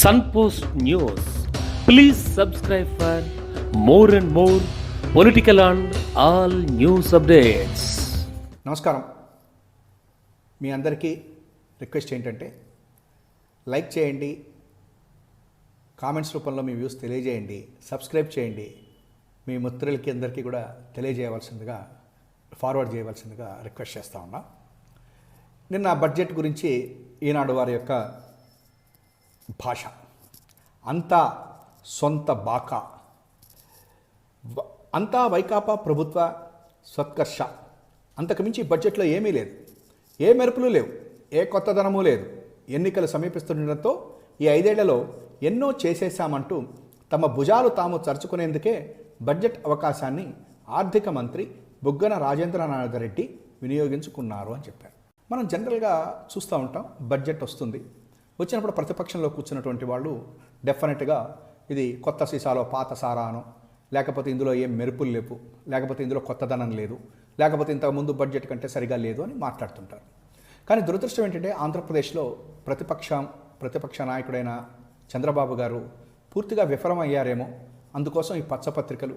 Sunpost news please subscribe for more and more political and all news updates నమస్కారం. మీ అందరికీ request ఏంటంటే like చేయండి కామెంట్స్ రూపంలో మీ వ్యూస్ తెలియజేయండి సబ్స్క్రైబ్ చేయండి. మీ మిత్రులకి అందరికీ కూడా తెలియజేయవలసిందిగా ఫార్వర్డ్ చేయవలసిందిగా రిక్వెస్ట్ చేస్తా ఉన్నా. నిన్న బడ్జెట్ గురించి ఈనాడు వారి యొక్క భాష. అంతా సొంత బాకా. అంతా వైకాపా ప్రభుత్వ సత్కర్ష అంతకుమించి బడ్జెట్లో ఏమీ లేదు. ఏ మెరుపులు లేవు. ఏ కొత్తదనము లేదు. ఎన్నికలు సమీపిస్తుండటంతో ఈ ఐదేళ్ళలో ఎన్నో చేసేశామంటూ తమ భుజాలు తాము చరుచుకునేందుకే బడ్జెట్ అవకాశాన్ని ఆర్థిక మంత్రి బుగ్గన రాజేంద్రనాథ రెడ్డి వినియోగించుకున్నారు అని చెప్పారు. మనం జనరల్గా చూస్తూ ఉంటాం బడ్జెట్ వస్తుంది. వచ్చినప్పుడు ప్రతిపక్షంలో కూర్చున్నటువంటి వాళ్ళు డెఫినెట్గా ఇది కొత్త సీసాలో పాత సారాను లేకపోతే ఇందులో ఏం మెరుపులు లేవు లేకపోతే ఇందులో కొత్తదనం లేదు లేకపోతే ఇంతకుముందు బడ్జెట్ కంటే సరిగా లేదు అని మాట్లాడుతుంటారు. కానీ దురదృష్టం ఏంటంటే ఆంధ్రప్రదేశ్లో ప్రతిపక్షం ప్రతిపక్ష నాయకుడైన చంద్రబాబు గారు పూర్తిగా విఫలమయ్యారేమో అందుకోసం ఈ పచ్చపత్రికలు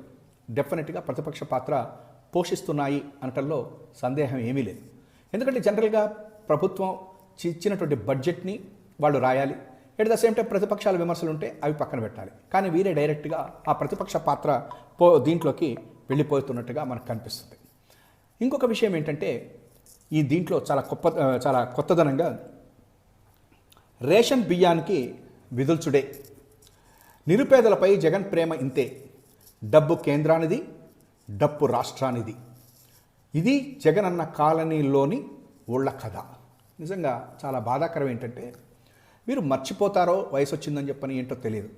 డెఫినెట్గా ప్రతిపక్ష పాత్ర పోషిస్తున్నాయి అనటంలో సందేహం ఏమీ లేదు. ఎందుకంటే జనరల్గా ప్రభుత్వం ఇచ్చినటువంటి బడ్జెట్ని వాళ్ళు రాయాలి. ఎట్ ద సేమ్ టైం ప్రతిపక్షాల విమర్శలు ఉంటే అవి పక్కన పెట్టాలి. కానీ వీరే డైరెక్ట్గా ఆ ప్రతిపక్ష పాత్ర పో దీంట్లోకి వెళ్ళిపోతున్నట్టుగా మనకు కనిపిస్తుంది. ఇంకొక విషయం ఏంటంటే ఈ దీంట్లో చాలా గొప్ప చాలా కొత్తదనంగా రేషన్ బియ్యానికి విదుల్చుడే నిరుపేదలపై జగన్ ప్రేమ ఇంతే. డబ్బు కేంద్రానిది డబ్బు రాష్ట్రానిది. ఇది జగన్ అన్న కాలనీలోని ఉళ్ళ కథ. నిజంగా చాలా బాధాకరం ఏంటంటే మీరు మర్చిపోతారో వయసు వచ్చిందని చెప్పని ఏంటో తెలియదు.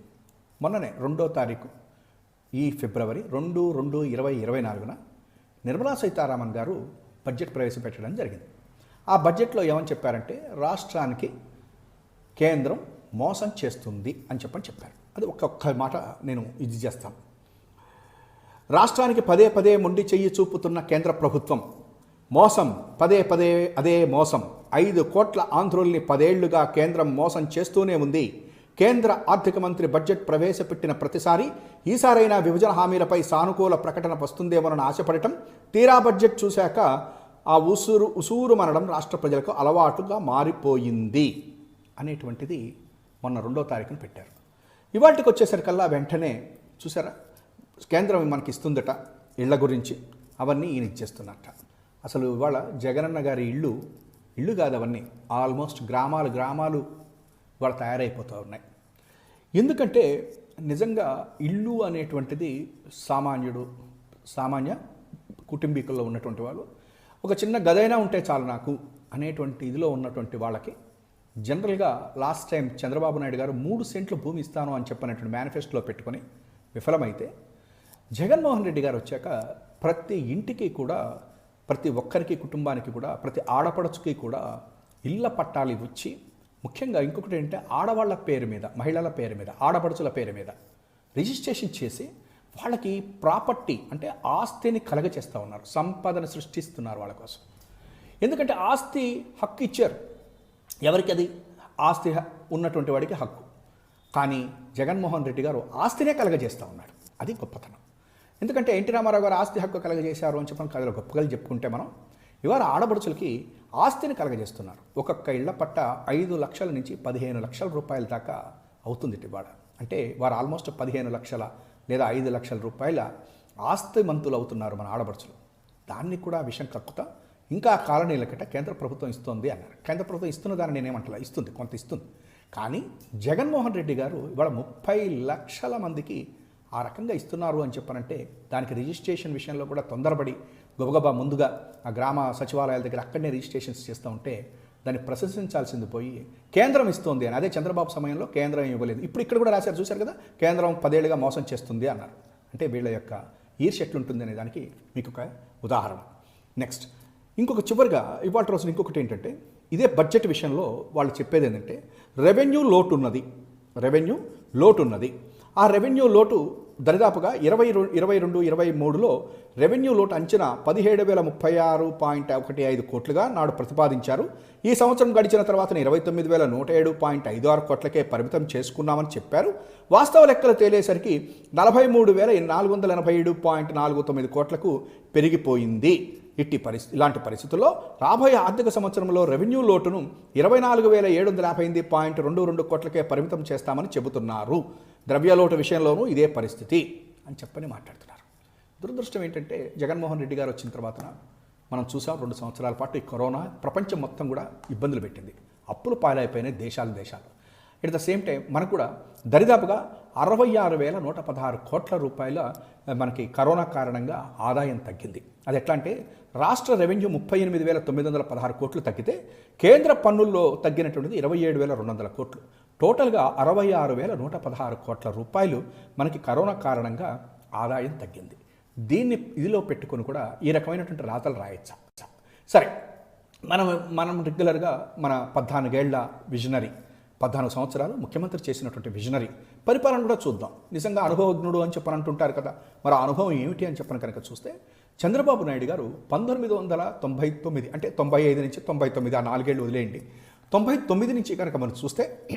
మొన్ననే రెండో తారీఖు ఈ ఫిబ్రవరి రెండు రెండు ఇరవై ఇరవై నాలుగున నిర్మలా సీతారామన్ గారు బడ్జెట్ ప్రవేశపెట్టడం జరిగింది. ఆ బడ్జెట్లో ఏమని చెప్పారంటే రాష్ట్రానికి కేంద్రం మోసం చేస్తుంది అని చెప్పని చెప్పారు. అది ఒక్కొక్క మాట నేను ఇది చేస్తాను. రాష్ట్రానికి పదే పదే మొండి చెయ్యి చూపుతున్న కేంద్ర ప్రభుత్వం మోసం పదే పదే అదే మోసం ఐదు కోట్ల ఆంధ్రుల్ని పదేళ్ళుగా కేంద్రం మోసం చేస్తూనే ఉంది. కేంద్ర ఆర్థిక మంత్రి బడ్జెట్ ప్రవేశపెట్టిన ప్రతిసారి ఈసారైనా విభజన హామీలపై సానుకూల ప్రకటన వస్తుందేమోనని ఆశపడటం తీరా బడ్జెట్ చూశాక ఆ ఉసూరు ఉసూరు మనడం రాష్ట్ర ప్రజలకు అలవాటుగా మారిపోయింది అనేటువంటిది మొన్న రెండో తారీఖున పెట్టారు. ఇవాటికి వచ్చేసరికల్లా వెంటనే చూసారా కేంద్రం మనకి ఇస్తుందట ఇళ్ళ గురించి. అవన్నీ ఈయన ఇచ్చేస్తున్నట్ట. అసలు ఇవాళ జగనన్న గారి ఇళ్ళు ఇళ్ళు కాదు అవన్నీ. ఆల్మోస్ట్ గ్రామాలు గ్రామాలు వాళ్ళు తయారైపోతూ ఉన్నాయి. ఎందుకంటే నిజంగా ఇల్లు అనేటువంటిది సామాన్యుడు సామాన్య కుటుంబీకుల్లో ఉన్నటువంటి వాళ్ళు ఒక చిన్న గదైనా ఉంటే చాలు నాకు అనేటువంటి ఇదిలో ఉన్నటువంటి వాళ్ళకి జనరల్గా లాస్ట్ టైం చంద్రబాబు నాయుడు గారు మూడు సెంట్లు భూమి ఇస్తాను అని చెప్పినటువంటి మేనిఫెస్టోలో పెట్టుకొని విఫలమైతే జగన్మోహన్ రెడ్డి గారు వచ్చాక ప్రతి ఇంటికి కూడా ప్రతి ఒక్కరికి కుటుంబానికి కూడా ప్రతి ఆడపడుచుకి కూడా ఇళ్ళ పట్టాలు ఇవ్వచ్చి ముఖ్యంగా ఇంకొకటి ఏంటంటే ఆడవాళ్ళ పేరు మీద మహిళల పేరు మీద ఆడపడుచుల పేరు మీద రిజిస్ట్రేషన్ చేసి వాళ్ళకి ప్రాపర్టీ అంటే ఆస్తిని కలగచేస్తూ ఉన్నారు. సంపదను సృష్టిస్తున్నారు వాళ్ళ కోసం. ఎందుకంటే ఆస్తి హక్కు ఇచ్చారు. ఎవరికి అది? ఆస్తి ఉన్నటువంటి వాడికి హక్కు. కానీ జగన్మోహన్ రెడ్డి గారు ఆస్తినే కలగజేస్తూ ఉన్నాడు. అది గొప్పతనం. ఎందుకంటే ఎన్టీ రామారావు గారు ఆస్తి హక్కు కలగజేశారు అని చెప్పిన కథలో గొప్పగా చెప్పుకుంటే మనం. ఇవాళ ఆడపడుచులకి ఆస్తిని కలగజేస్తున్నారు. ఒక్కొక్క ఇళ్ళ పట్ట ఐదు లక్షల నుంచి పదిహేను లక్షల రూపాయల దాకా అవుతుంది ఇవాళ. అంటే వారు ఆల్మోస్ట్ పదిహేను లక్షల లేదా ఐదు లక్షల రూపాయల ఆస్తి మంతులు అవుతున్నారు మన ఆడపడుచులు. దాన్ని కూడా విషం కక్కుతా ఇంకా కాలనీల కట్ట కేంద్ర ప్రభుత్వం ఇస్తుంది అన్నారు. కేంద్ర ప్రభుత్వం ఇస్తున్న దాన్ని నేనేమంటలా ఇస్తుంది కొంత ఇస్తుంది. కానీ జగన్మోహన్ రెడ్డి గారు ఇవాళ ముప్పై లక్షల మందికి ఆ రకంగా ఇస్తున్నారు అని చెప్పనంటే దానికి రిజిస్ట్రేషన్ విషయంలో కూడా తొందరపడి గబగబా ముందుగా ఆ గ్రామ సచివాలయాల దగ్గర అక్కడనే రిజిస్ట్రేషన్స్ చేస్తూ ఉంటే దాన్ని ప్రశంసించాల్సింది పోయి కేంద్రం ఇస్తుంది అని. అదే చంద్రబాబు సమయంలో కేంద్రం ఇవ్వలేదు. ఇప్పుడు ఇక్కడ కూడా రాశారు చూశారు కదా? కేంద్రం పదేళ్ళుగా మోసం చేస్తుంది అన్నారు. అంటే వీళ్ళ యొక్క ఈర్ష్య ఎట్లుంటుంది అనే దానికి మీకు ఒక ఉదాహరణ. నెక్స్ట్ ఇంకొక చివరిగా ఇవాళ రోజున ఇంకొకటి ఏంటంటే ఇదే బడ్జెట్ విషయంలో వాళ్ళు చెప్పేది ఏంటంటే రెవెన్యూ లోటు ఉన్నది రెవెన్యూ లోటు ఉన్నది ఆ రెవెన్యూ లోటు దరిదాపుగా ఇరవై ఇరవై రెండు ఇరవై మూడులో రెవెన్యూ లోటు అంచనా పదిహేడు వేల ముప్పై ఆరు పాయింట్ ఒకటి ఐదు కోట్లుగా నాడు ప్రతిపాదించారు. ఈ సంవత్సరం గడిచిన తర్వాత ఇరవై తొమ్మిది వేల నూట ఏడు పాయింట్ ఐదు ఆరు కోట్లకే పరిమితం చేసుకున్నామని చెప్పారు. వాస్తవ లెక్కలు తేలేసరికి నలభై మూడు వేల నాలుగు వందల ఎనభై ఏడు పాయింట్ నాలుగు తొమ్మిది కోట్లకు పెరిగిపోయింది. ఇట్టి పరిస్థితి ఇలాంటి పరిస్థితుల్లో రాబోయే ఆర్థిక సంవత్సరంలో రెవెన్యూ లోటును ఇరవై నాలుగు వేల ఏడు వందల యాభై ఎనిమిది పాయింట్ రెండు రెండు కోట్లకే పరిమితం చేస్తామని చెబుతున్నారు. ద్రవ్యలోటు విషయంలోనూ ఇదే పరిస్థితి అని చెప్పని మాట్లాడుతున్నారు. దురదృష్టం ఏంటంటే జగన్మోహన్ రెడ్డి గారు వచ్చిన తర్వాత మనం చూసాం రెండు సంవత్సరాల పాటు ఈ కరోనా ప్రపంచం మొత్తం కూడా ఇబ్బందులు పెట్టింది. అప్పులు పాలైపోయినాయి దేశాలు దేశాలు. ఎట్ ద సేమ్ టైం మనకు కూడా దరిదాపుగా అరవై ఆరు వేల నూట పదహారు కోట్ల రూపాయల మనకి కరోనా కారణంగా ఆదాయం తగ్గింది. అది ఎట్లా అంటే రాష్ట్ర రెవెన్యూ ముప్పై ఎనిమిది వేల తొమ్మిది వందల పదహారు కోట్లు తగ్గితే కేంద్ర పన్నుల్లో తగ్గినటువంటిది ఇరవై ఏడు వేల రెండు వందల కోట్లు. టోటల్గా అరవై ఆరు వేల నూట పదహారు కోట్ల రూపాయలు మనకి కరోనా కారణంగా ఆదాయం తగ్గింది. దీన్ని ఇదిలో పెట్టుకొని కూడా ఈ రకమైనటువంటి రాతలు రాయొచ్చా? సరే మనం మనం రెగ్యులర్గా మన పద్నాలుగేళ్ళ విజనరీ పద్నాలుగు సంవత్సరాలు ముఖ్యమంత్రి చేసినటువంటి విజనరీ పరిపాలన కూడా చూద్దాం. నిజంగా అనుభవజ్ఞుడు అని చెప్పని అంటుంటారు కదా. మరి ఆ అనుభవం ఏమిటి అని చెప్పని కనుక చూస్తే చంద్రబాబు నాయుడు గారు పంతొమ్మిది వందల తొంభై తొమ్మిది అంటే తొంభై ఐదు నుంచి తొంభై తొమ్మిది ఆ నాలుగేళ్ళు వదిలేయండి. తొంభై తొమ్మిది నుంచి కనుక మనం చూస్తే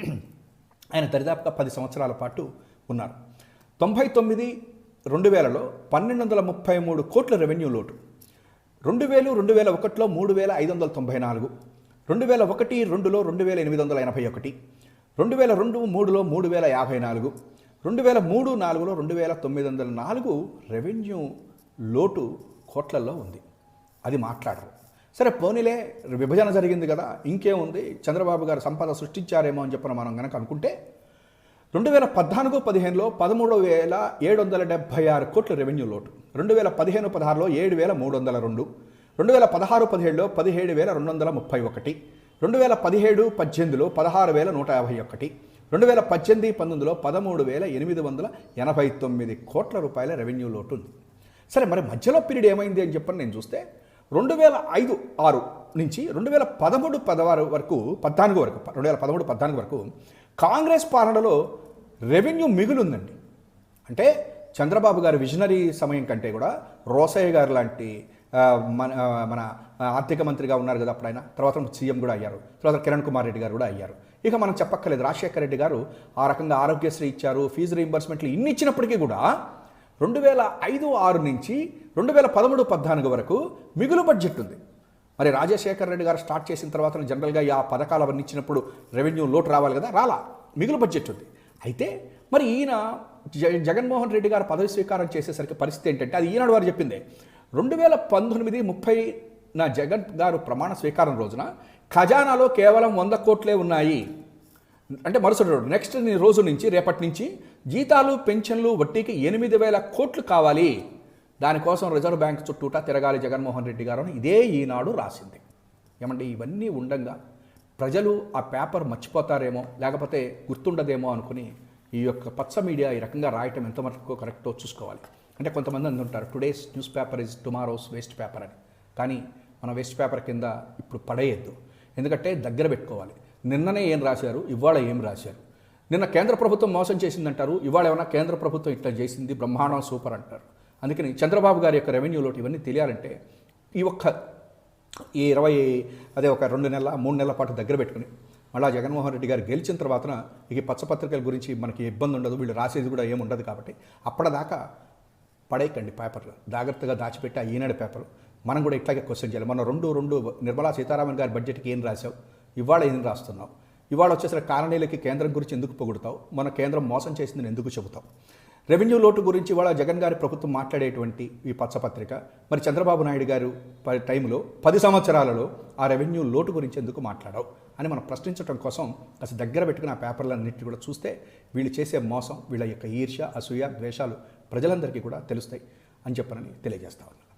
ఆయన దరిదాపుగా పది సంవత్సరాల పాటు ఉన్నారు. తొంభై తొమ్మిది రెండు వేలలో పన్నెండు వందల ముప్పై మూడు కోట్ల రెవెన్యూ లోటు. రెండు వేలు రెండు వేల ఒకటిలో మూడు వేల ఐదు వందల తొంభై నాలుగు. రెండు వేల ఒకటి రెండులో రెండు వేల ఎనిమిది వందల ఎనభై ఒకటి. రెండు వేల రెండు మూడులో మూడు వేల యాభై నాలుగు. రెండు వేల మూడు నాలుగులో రెండు వేల తొమ్మిది వందల నాలుగు రెవెన్యూ లోటు కోట్లలో ఉంది. అది మాట్లాడరు. సరే పోనీలే విభజన జరిగింది కదా ఇంకేముంది చంద్రబాబు గారు సంపద సృష్టించారేమో అని చెప్పిన మనం కనుక అనుకుంటే రెండు వేల పద్నాలుగు పదిహేనులో పదమూడు వేల ఏడు వందల డెబ్బై ఆరు కోట్ల రెవెన్యూ లోటు రెండు వేల పదిహేను పదహారులో ఏడు వేల మూడు వందల రెండు రెండు వేల పదహారు పదిహేడులో పదిహేడు వేల రెండు వందల ముప్పై ఒకటి రెండు వేల పదిహేడు పద్దెనిమిదిలో పదహారు వేల నూట యాభై ఒకటి రెండు వేల పద్దెనిమిది పంతొమ్మిదిలో పదమూడు వేల ఎనిమిది వందల ఎనభై తొమ్మిది కోట్ల రూపాయల రెవెన్యూ లోటు ఉంది. సరే మరి మధ్యలో పీరియడ్ ఏమైంది అని చెప్పని నేను చూస్తే రెండు వేల ఐదు ఆరు నుంచి రెండు వేల పదమూడు పదహారు వరకు పద్నాలుగు వరకు రెండు వేల పదమూడు పద్నాలుగు వరకు కాంగ్రెస్ పాలనలో రెవెన్యూ మిగులుందండి. అంటే చంద్రబాబు గారి విజనరీ సమయం కంటే కూడా రోసయ్య గారు లాంటి మన మన ఆర్థిక మంత్రిగా ఉన్నారు కదా అప్పుడు ఆయన. తర్వాత సీఎం కూడా అయ్యారు. తర్వాత కిరణ్ కుమార్ రెడ్డి గారు కూడా అయ్యారు. ఇక మనం చెప్పక్కర్లేదు. రాజశేఖర రెడ్డి గారు ఆ రకంగా ఆరోగ్యశ్రీ ఇచ్చారు ఫీజు రీంబర్స్మెంట్లు ఇన్ని ఇచ్చినప్పటికీ కూడా రెండు వేల ఐదు ఆరు నుంచి రెండు వేల పదమూడు పద్నాలుగు వరకు మిగులు బడ్జెట్ ఉంది. మరి రాజశేఖర రెడ్డి గారు స్టార్ట్ చేసిన తర్వాత జనరల్గా ఆ పథకాలు అవన్నీ ఇచ్చినప్పుడు రెవెన్యూ లోటు రావాలి కదా రాలా. మిగులు బడ్జెట్ ఉంది. అయితే మరి ఈయన జగన్మోహన్ రెడ్డి గారు పదవి స్వీకారం చేసేసరికి పరిస్థితి ఏంటంటే అది ఈనాడు వారు చెప్పిందే. రెండు వేల పంతొమ్మిది ముప్పై నా జగన్ గారు ప్రమాణ స్వీకారం రోజున ఖజానాలో కేవలం వంద కోట్లే ఉన్నాయి. అంటే మరుసటి రోజు నెక్స్ట్ రోజు నుంచి రేపటి నుంచి జీతాలు పెన్షన్లు వడ్డీకి ఎనిమిది వేల కోట్లు కావాలి. దానికోసం రిజర్వ్ బ్యాంక్ చుట్టూట తిరగాలి జగన్మోహన్ రెడ్డి గారు అని ఇదే ఈనాడు రాసింది. ఏమంటే ఇవన్నీ ఉండంగా ప్రజలు ఆ పేపర్ మర్చిపోతారేమో లేకపోతే గుర్తుండదేమో అనుకుని ఈ యొక్క పచ్చ మీడియా ఈ రకంగా రాయటం ఎంతవరకు కరెక్టో చూసుకోవాలి. అంటే కొంతమంది అందుంటారు today's newspaper is tomorrow's waste paper అని. కానీ మన వేస్ట్ పేపర్ కింద ఇప్పుడు పడేయద్దు. ఎందుకంటే దగ్గర పెట్టుకోవాలి. నిన్ననే ఏం రాశారు? ఇవాళ ఏం రాశారు? నిన్న కేంద్ర ప్రభుత్వం మోసం చేసిందంటారు. ఇవాళ ఏమైనా కేంద్ర ప్రభుత్వం ఇట్లా చేసింది? బ్రహ్మాండం సూపర్ అంటారు. అందుకని చంద్రబాబు గారి యొక్క రెవెన్యూ ఇవన్నీ తెలియాలంటే ఈ ఒక్క ఈ ఇరవై అదే ఒక రెండు నెలల మూడు నెలల పాటు దగ్గర పెట్టుకుని మళ్ళీ జగన్మోహన్ రెడ్డి గారు గెలిచిన తర్వాత ఇక పచ్చపత్రికల గురించి మనకి ఇబ్బంది ఉండదు. వీళ్ళు రాసేది కూడా ఏముండదు కాబట్టి అప్పటిదాకా పడేయకండి పేపర్లు. జాగ్రత్తగా దాచిపెట్టి ఆ ఈనాడు పేపర్ మనం కూడా ఇట్లాగే క్వశ్చన్ చేయాలి. మన రెండు రెండు నిర్మలా సీతారామన్ గారి బడ్జెట్కి ఏం రాసావు ఇవాళ ఏం రాస్తున్నావు? ఇవాళ వచ్చేసిన కాలనీలకి కేంద్రం గురించి ఎందుకు పొగుడుతావు? మన కేంద్రం మోసం చేసిందని ఎందుకు చెబుతావు? రెవెన్యూ లోటు గురించి ఇవాళ జగన్ గారి ప్రభుత్వం మాట్లాడేటువంటి ఈ పచ్చపత్రిక మరి చంద్రబాబు నాయుడు గారు టైంలో పది సంవత్సరాలలో ఆ రెవెన్యూ లోటు గురించి ఎందుకు మాట్లాడావు? అని మనం ప్రశ్నించడం కోసం అసలు దగ్గర పెట్టుకుని ఆ పేపర్లన్నింటినీ కూడా చూస్తే వీళ్ళు చేసే మోసం వీళ్ళ యొక్క ఈర్ష్య అసూయ ద్వేషాలు ప్రజలందరికీ కూడా తెలుస్తాయి అని చెప్పనని తెలియజేస్తా ఉన్నాను